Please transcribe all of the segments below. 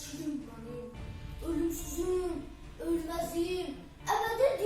Yaşadım benim, ölümsüzüm, ölmezim, ebede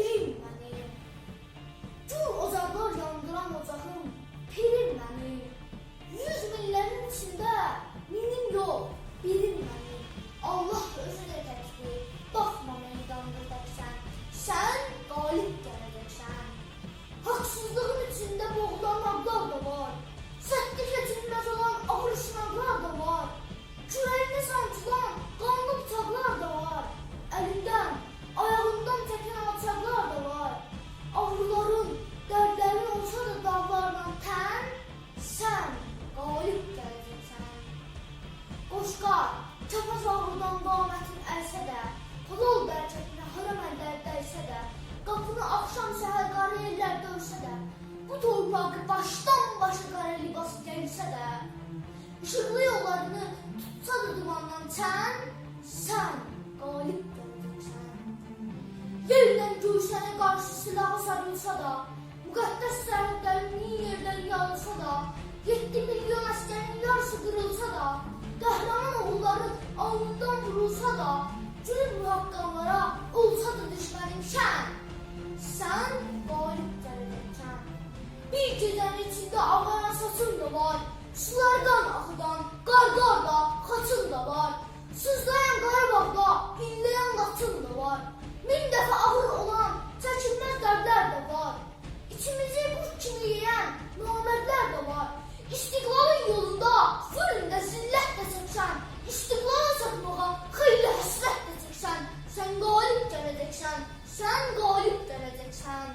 Dostlar, çapaz ağrıdan qamətin əlsə də, Halal dərcətinə haram əllər dəysə də, Qapını axşam səhər qara ellər döysə də, Bu torpağı başdan başa qara libas gəlsə də, Işıqlı yollarını tutsa da dumandan çən, Sən qalib gəldirsən. Yerlə göğüslərin qarşı silahı sarılsa da, Müqəddəs sərhədlərin alnından vurulsa da, cürüm mühaqqanlara olsa da düşmənin şən, sən qalib gələcəksən. Bir gecənin içində ağaran saçın da var, sulardan axıdan qarqar da, xaçın da var. Sızlayan döneceksen, sen galip döneceksen.